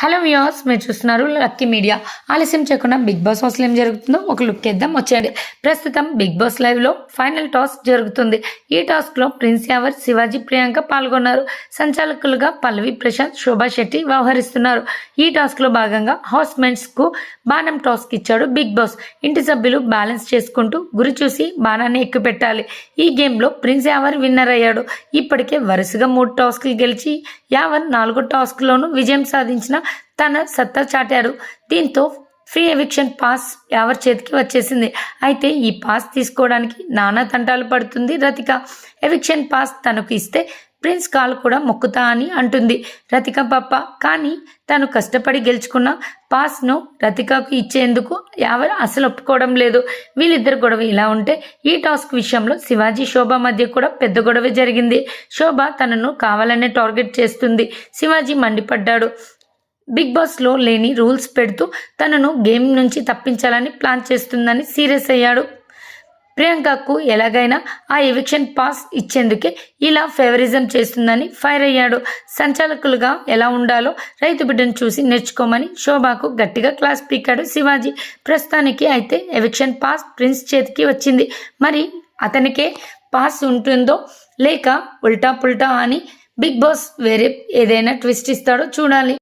Hello viewers మీరు చూస్తున్నారు lucky media. ఆలస్యం చేయకుండా బిగ్ బాస్ హౌస్లో ఏం జరుగుతుందో ఒక లుక్ ఇద్దాం వచ్చేయండి. ప్రస్తుతం బిగ్ బాస్ లైవ్లో ఫైనల్ టాస్క్ జరుగుతుంది. ఈ టాస్క్లో ప్రిన్స్ యావర్ శివాజీ ప్రియాంక పాల్గొన్నారు. సంచాలకులుగా పల్లవి ప్రశాంత్ శోభా శెట్టి వ్యవహరిస్తున్నారు. ఈ టాస్క్లో భాగంగా హౌస్ మెంట్స్కు బాణం టాస్క్ ఇచ్చాడు బిగ్ బాస్. ఇంటి సభ్యులు బ్యాలెన్స్ చేసుకుంటూ గురి చూసి బాణాన్ని ఎక్కుపెట్టాలి. ఈ గేమ్లో ప్రిన్స్ యావర్ విన్నర్ అయ్యాడు. ఇప్పటికే వరుసగా మూడు టాస్క్లు గెలిచి యావర్ నాలుగో టాస్క్లోనూ విజయం సాధించిన తన సత్తా చాటాడు. దీంతో ఫ్రీ ఎవిక్షన్ పాస్ ఎవరి చేతికి వచ్చేసింది? అయితే ఈ పాస్ తీసుకోవడానికి నానా తంటాలు పడుతుంది రతిక. ఎవిక్షన్ పాస్ తనకు ఇస్తే ప్రిన్స్ కాల్ కూడా మొక్కుతా అని అంటుంది రతిక పప్ప కానీ తను కష్టపడి గెలుచుకున్న పాస్ను రతికకు ఇచ్చేందుకు ఎవరు అసలు ఒప్పుకోవడం లేదు. వీళ్ళిద్దరు గొడవ ఇలా ఉంటే ఈ టాస్క్ విషయంలో శివాజీ శోభ మధ్య కూడా పెద్ద గొడవ జరిగింది. శోభ తనను కావాలనే టార్గెట్ చేస్తుంది. శివాజీ మండిపడ్డాడు. బిగ్ బాస్లో లేని రూల్స్ పెడుతూ తనను గేమ్ నుంచి తప్పించాలని ప్లాన్ చేస్తుందని సీరియస్ అయ్యాడు. ప్రియాంకకు ఎలాగైనా ఆ ఎవిక్షన్ పాస్ ఇచ్చేందుకే ఇలా ఫేవరిజం చేస్తుందని ఫైర్ అయ్యాడు. సంచాలకులుగా ఎలా ఉండాలో రైతు బిడ్డను చూసి నేర్చుకోమని శోభాకు గట్టిగా క్లాస్ పీకాడు శివాజీ. ప్రస్తుతానికి అయితే ఎవిక్షన్ పాస్ ప్రిన్స్ చేతికి వచ్చింది. మరి అతనికే పాస్ ఉంటుందో లేక ఉల్టా పుల్టా అని బిగ్ బాస్ వేరే ఏదైనా ట్విస్ట్ ఇస్తాడో చూడాలి.